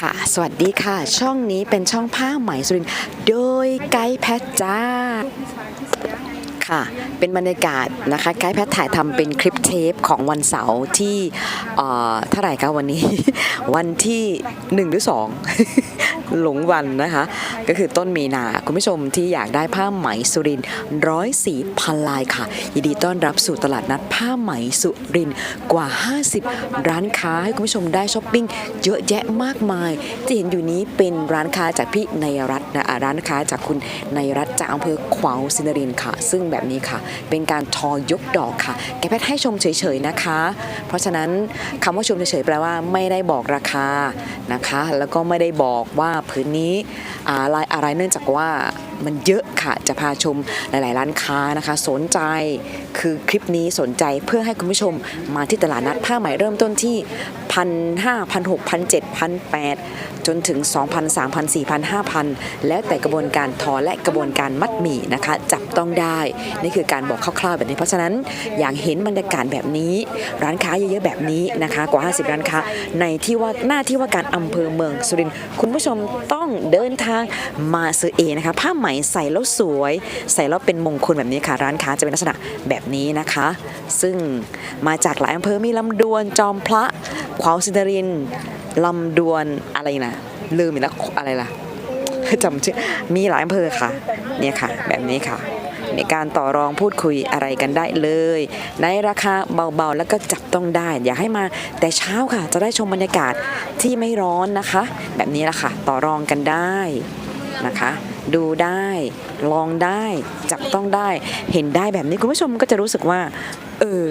ค่ะ สวัสดีค่ะ ช่องนี้เป็นช่องผ้าไหมสุริน โดยไกด์แพทจ้า ค่ะ เป็นบรรยากาศนะคะไกด์แพทถ่ายทำเป็นคลิปเทปของวันเสาร์ที่เอ่อเท่าไหร่คะวันนี้ วันที่ 1 หรือ 2 หลงวันนะคะ ก็คือต้นมีนาคุณผู้ชมที่อยากได้ผ้าไหมสุรินร้อยสีพันลายค่ะ ยินดีต้อนรับสู่ตลาดนัดผ้าไหมสุรินกว่า 50 ร้านค้าให้คุณผู้ชมได้ช้อปปิ้งเยอะแยะมากมายที่เห็นอยู่นี้เป็นร้านค้าจากพี่นายรัตน์นะอ่าร้านค้าจากคุณนายรัตน์จากอำเภอขวาวสินรินค่ะ ซึ่งแบบแบบนี้ค่ะ เป็นการทอยกดอกค่ะ แกแพทย์ให้ชมเฉยๆนะคะ เพราะฉะนั้นคำว่าชมเฉยๆแปลว่าไม่ได้บอกราคานะคะ แล้วก็ไม่ได้บอกว่าพื้นนี้อะไรอะไรเนื่องจากว่า มันเยอะค่ะ จะพาชมหลาย ๆ ร้านค้านะคะ สนใจคือคลิปนี้สนใจเพื่อให้คุณผู้ชมมาที่ตลาดนัดผ้าไหมเริ่มต้นที่พันห้าพันหกพันเจ็ดพันแปดจนถึง 2,000 3,000 4,000 5,000 แล้วแต่กระบวนการทอและกระบวนการมัดหมี่นะคะ จับต้องได้ นี่คือการบอกคร่าวๆแบบนี้ เพราะฉะนั้นอยากเห็นบรรยากาศแบบนี้ ร้านค้าเยอะๆแบบนี้นะคะ กว่า 50 ร้านค้า ในที่ว่าหน้าที่ว่าการอำเภอเมืองสุรินทร์คุณผู้ชมต้องเดินทางมาซื้อเองนะคะผ้าไหมใส่แล้วสวย ใส่แล้วเป็นมงคลแบบนี้ค่ะ ร้านค้าจะเป็นลักษณะแบบนี้นะคะ ซึ่งมาจากหลายอำเภอมีลำดวน จอมพระขวาวสินทรินลำดวนอะไรนะลืมอีกแล้วอะไรล่ะจำชื่อมีหลายอำเภอค่ะเนี่ยค่ะ แบบนี้ค่ะในการต่อรองพูดคุยอะไรกันได้เลย ในราคาเบาๆ แล้วก็จับต้องได้ อยากให้มาแต่เช้าค่ะ จะได้ชมบรรยากาศที่ไม่ร้อนนะคะ แบบนี้แหละค่ะ ต่อรองกันได้นะคะ ดูได้ ลองได้ จับต้องได้ เห็นได้แบบนี้คุณผู้ชมก็จะรู้สึกว่าเออ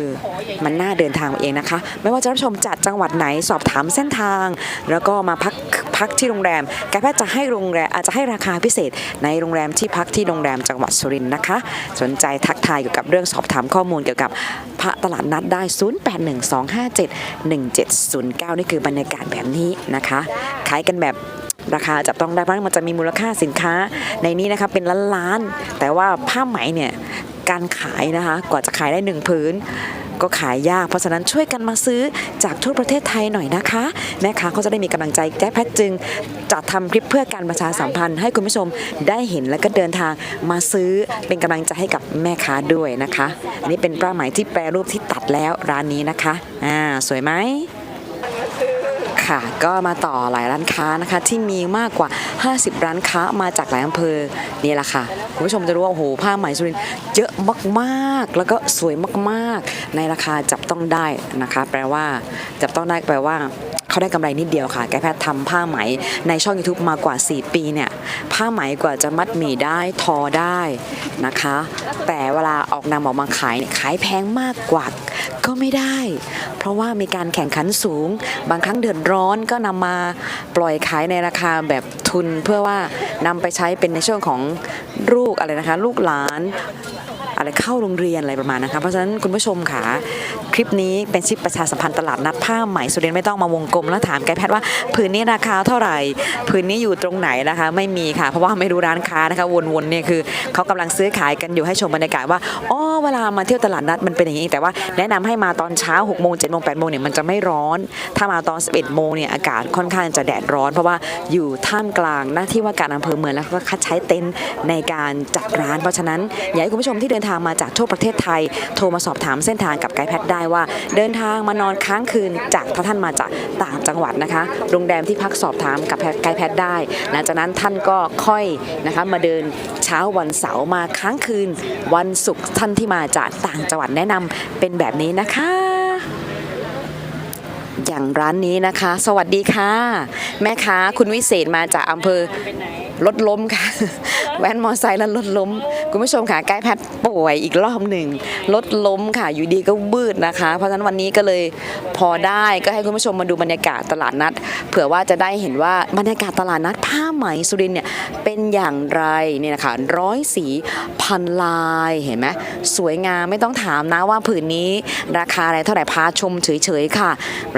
มันน่าเดินทางเองนะคะ ไม่ว่าจะรับชมจากจังหวัดไหนสอบถามเส้นทาง แล้วก็มาพักพักที่โรงแรมแกแพทย์จะให้โรงแรมอาจจะให้ราคาพิเศษ ในโรงแรมที่พักที่โรงแรมจังหวัดสุรินทร์นะคะ สนใจทักทายเกี่ยวกับเรื่องสอบถามข้อมูลเกี่ยวกับพระตลาดนัดได้ 0812571709 นี่คือบรรยากาศแบบนี้นะคะขายกันแบบ ราคาจับต้องได้เพราะมันจะมีมูลค่าสินค้าในนี้นะคะเป็นล้านล้านแต่ว่าผ้าไหมเนี่ยการขายนะคะกว่าจะขายได้หนึ่งพื้นก็ขายยาก เพราะฉะนั้นช่วยกันมาซื้อจากทั่วประเทศไทยหน่อยนะคะ แม่ค้าเขาจะได้มีกำลังใจแจ๊แพทจึงจัดทำคลิปเพื่อการประชาสัมพันธ์ ให้คุณผู้ชมได้เห็นและก็เดินทางมาซื้อเป็นกำลังใจให้กับแม่ค้าด้วยนะคะ อันนี้เป็นผ้าไหมที่แปรรูปที่ตัดแล้วร้านนี้นะคะอ่าสวยไหม ค่ะ ก็มาต่อหลายร้านค้านะคะ ที่มีมากกว่า 50 ร้านค้ามาจากหลายอำเภอนี่แหละค่ะคุณผู้ชมจะรู้ว่าโอ้โหผ้าไหมสุรินทร์เยอะมากๆ แล้วก็สวยมากๆ ในราคาจับต้องได้นะคะ แปลว่าจับต้องได้แปลว่า เขาได้กำไรนิดเดียวค่ะแกแพทย์ทำผ้าไหมในช่อง YouTube มากว่า 4 ปีเนี่ย ผ้าไหมกว่าจะมัดหมี่ได้ทอได้นะคะ แต่เวลาออกนำออกมาขายเนี่ยขายแพงมากกว่าก็ไม่ได้ เพราะว่ามีการแข่งขันสูง บางครั้งเดือดร้อนก็นำมาปล่อยขายในราคาแบบทุนเพื่อว่านำไปใช้เป็นในช่วงของลูกอะไรนะคะ ลูกหลาน อะไรเข้าโรงเรียนอะไรประมาณนะคะเพราะฉะนั้นคุณผู้ชมค่ะคลิปนี้เป็นชิปประชาสัมพันธ์ตลาดนัดผ้าไหมสุรินไม่ต้องมาวงกลมแล้วถามไกด์แพทย์ว่าผืนนี้ราคาเท่าไหร่ผืนนี้อยู่ตรงไหนนะคะ ไม่มีค่ะเพราะว่าไม่รู้ร้านค้านะคะวนๆเนี่ยคือเขากำลังซื้อขายกันอยู่ให้ชมบรรยากาศว่าอ๋อเวลามาเที่ยวตลาดนัดมันเป็นอย่างนี้แต่ว่าแนะนำให้มาตอนเช้า6กโมงเจ็ดโมงแปดโมงเนี่ยมันจะไม่ร้อน ถ้ามาตอน 11โมงเนี่ยอากาศค่อนข้างจะแดดร้อน เพราะว่าอยู่ท่ามกลางหน้าที่ว่าการอำเภอเมืองแล้วก็คัดใช้เต็นท์ในการจัดร้าน เพราะฉะนั้นอยากให้คุณผู้ชมที่เดินทางมาจากทั่วประเทศไทย โทรมาสอบถามเส้นทางกับไกด์แพทได้ว่า เดินทางมานอนค้างคืนจากถ้าท่านมาจากต่างจังหวัดนะคะ โรงแรมที่พักสอบถามกับไกด์แพทได้ หลังจากนั้นท่านก็ค่อยนะคะมาเดินเช้าวันเสาร์มาค้างคืน วันศุกร์ท่านที่มาจากต่างจังหวัดแนะนำเป็นแบบนี้นะคะอย่างร้านนี้นะคะ สวัสดีค่ะ แม่ค้าคุณวิเศษมาจากอำเภอรถล้มค่ะ แว้นมอไซค์แล้วรถล้ม คุณผู้ชมค่ะใกล้แพทย์ป่วยอีกรอบหนึ่งรถล้มค่ะอยู่ดีก็บืดนะคะ เพราะฉะนั้นวันนี้ก็เลยพอได้ก็ให้คุณผู้ชมมาดูบรรยากาศตลาดนัด เผื่อว่าจะได้เห็นว่าบรรยากาศตลาดนัดผ้าไหมสุรินทร์เนี่ยเป็นอย่างไรเนี่ยนะคะร้อยสีพันลายเห็นไหมสวยงามไม่ต้องถามนะว่าผืนนี้ราคาอะไรเท่าไหร่พาชมเฉยๆค่ะ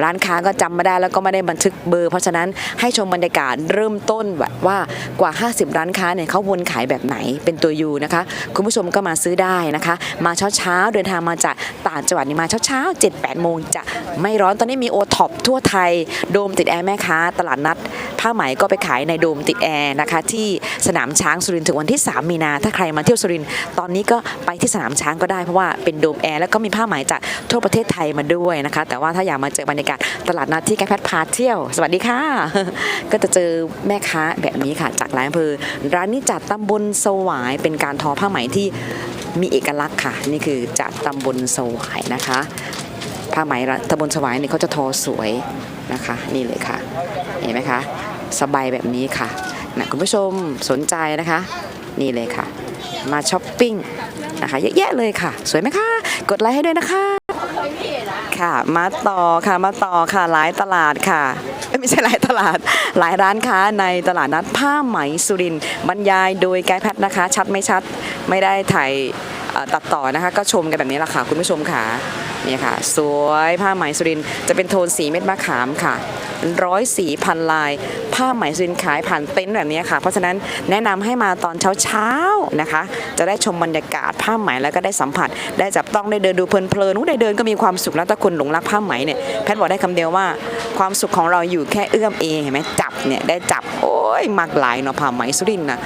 ร้านค้าก็จำไม่ได้แล้วก็ไม่ได้บันทึกเบอร์ เพราะฉะนั้นให้ชมบรรยากาศเริ่มต้นแบบว่ากว่า 50 ร้านค้าเนี่ยเขาวนขายแบบไหนเป็นตัวยูนะคะ คุณผู้ชมก็มาซื้อได้นะคะ มาเช้าเช้าเดินทางมาจากต่างจังหวัดนี่มาเช้าเช้าเจ็ดแปดโมงจะไม่ร้อนตอนนี้มีโอท็อปทั่วไทยโดมติดแอร์แม่ค้าตลาดนัด ผ้าไหมก็ไปขายในโดมติแอร์นะคะที่สนามช้างสุรินทร์ถึงวันที่ 3 มีนา ถ้าใครมาเที่ยวสุรินทร์ตอนนี้ก็ไปที่สนามช้างก็ได้เพราะว่าเป็นโดมแอร์แล้วก็มีผ้าไหมจากทั่วประเทศไทยมาด้วยนะคะ แต่ว่าถ้าอยากมาเจอบรรยากาศตลาดนัดที่ไกแพทพาเที่ยว สวัสดีค่ะ ก็จะเจอแม่ค้าแบบนี้ค่ะ จากหลายอำเภอร้านนี้จัดตำบลสวายเป็นการทอผ้าไหมที่มีเอกลักษณ์ค่ะ นี่คือจากตำบลสวายนะคะ ผ้าไหมตำบลสวายเนี่ยเขาจะทอสวยนะคะ นี่เลยค่ะ เห็นไหมคะสบายแบบนี้ค่ะนะคุณผู้ชมสนใจนะคะ นี่เลยค่ะ มาช้อปปิ้งนะคะเยอะแยะเลยค่ะ สวยไหมคะ กดไลค์ให้ด้วยนะคะ ค่ะ มาต่อค่ะมาต่อค่ะหลายตลาดค่ะไม่ใช่หลายตลาดหลายร้านค้าในตลาดนัดผ้าไหมสุรินบรรยายโดยไกด์แพทนะคะ ชัดไม่ชัดไม่ได้ถ่ายตัดต่อนะคะก็ชมกันแบบนี้แหละค่ะคุณผู้ชมค่ะนี่ค่ะ สวยผ้าไหมสุรินจะเป็นโทนสีเม็ดมะขามค่ะร้อยสีพันลาย ผ้าไหมสุรินขายผ่านเต็นท์แบบนี้ค่ะ เพราะฉะนั้นแนะนำให้มาตอนเช้าๆนะคะ จะได้ชมบรรยากาศผ้าไหมแล้วก็ได้สัมผัส ได้จับต้องได้เดินดูเพลินๆนู้ได้เดินก็มีความสุขแล้วถ้าคนหลงรักผ้าไหมเนี่ยแพทย์บอกได้คำเดียวว่าความสุขของเราอยู่แค่เอื้อมเองเห็นไหมจับเนี่ยได้จับโอ้ยมากหลายเนาะผ้าไหมสุรินนะ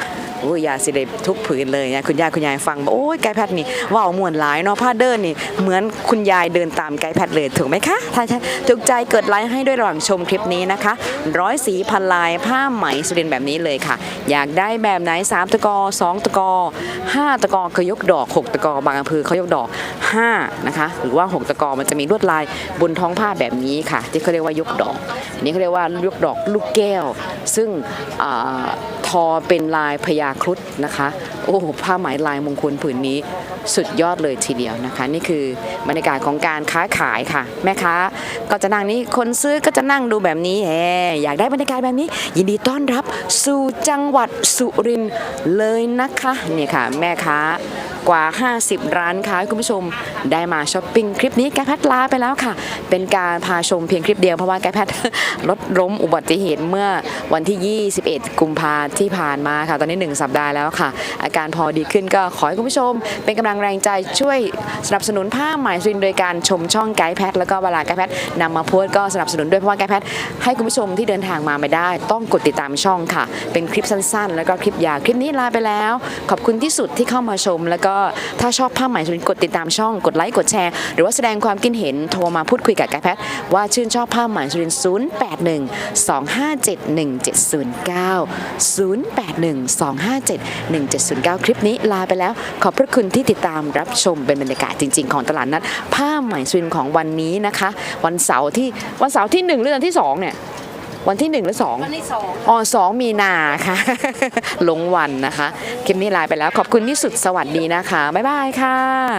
โอ้ยยาสิเดทุกผืนเลยนะคุณยายคุณยายฟังบอกโอ้ยไกด์แพทนี่ว่าวมวนหลายเนาะผ้าเดินนี่เหมือนคุณยายเดินตามไกด์แพทเลยถูกไหมคะถ้าใช่ถูกใจเกิดไลค์ให้ด้วยระหว่างชมคลิปนี้นะคะ ร้อยสีพันลายผ้าไหมสุรินแบบนี้เลยค่ะ อยากได้แบบไหน 3 ตะกอ 2 ตะกอ 5 ตะกอคือยกดอก 6 ตะกอบางอำเภอเขายกดอก 5 นะคะ หรือว่า 6 ตะกอมันจะมีลวดลายบนท้องผ้าแบบนี้ค่ะ ที่เขาเรียกว่ายกดอก อันนี้เขาเรียกว่ายกดอกลูกแก้ว ซึ่ง อ่าทอเป็นลายพญาครุฑนะคะ โอ้โหผ้าไหมลายมงคลผืนนี้สุดยอดเลยทีเดียวนะคะ นี่คือบรรยากาศของการค้าขายค่ะ แม่ค้าก็จะนั่งนี้คนซื้อก็จะนั่งดูแบบนี้แหมอยากได้บรรยากาศแบบนี้ ยินดีต้อนรับสู่จังหวัดสุรินทร์เลยนะคะนี่ค่ะ แม่ค้า กว่า 50 ร้านค้าคุณผู้ชมได้มาช้อปปิ้งคลิปนี้แกแพทลาไปแล้วค่ะ เป็นการพาชมเพียงคลิปเดียวเพราะว่าแกแพทรถล้มอุบัติเหตุเมื่อวันที่ 21 กุมภาที่ผ่านมาค่ะ ตอนนี้ 1 สัปดาห์แล้วค่ะ อาการพอดีขึ้นก็ขอให้คุณผู้ชม เป็นกำลังแรงใจช่วยสนับสนุนผ้าไหมสุรินโดยการชมช่องไกด์แพทแล้วก็เวลาไกด์แพทนำมาโพสก็สนับสนุนด้วยเพราะว่าไกด์แพทให้คุณผู้ชมที่เดินทางมาไม่ได้ ต้องกดติดตามช่องค่ะ เป็นคลิปสั้นๆ แล้วก็คลิปยาวคลิปนี้ลาไปแล้ว ขอบคุณที่สุดที่เข้ามาชมแล้วก็ถ้าชอบผ้าไหมสุรินทร์กดติดตามช่องกดไลค์กดแชร์ หรือว่าแสดงความคิดเห็นโทรมาพูดคุยกับกด์แพทว่าชื่นชอบผ้าไหมสุรินทร์081 257 1709 081 257 1709 คลิปนี้ลาไปแล้ว ขอบพระคุณที่ติดตามรับชมเป็นบรรยากาศจริง ๆ ของตลาดนัดผ้าไหมสุรินทร์ของวันนี้นะคะ วันเสาร์ที่วันเสาร์ที่1หรือวันที่2เนี่ย วันที่1หรือ2วันที่สองอ๋อสองมีนาค่ะ ลงวันนะคะ คลิปนี้ลาไปแล้วขอบคุณที่สุดสวัสดีนะคะ บ๊ายบายค่ะ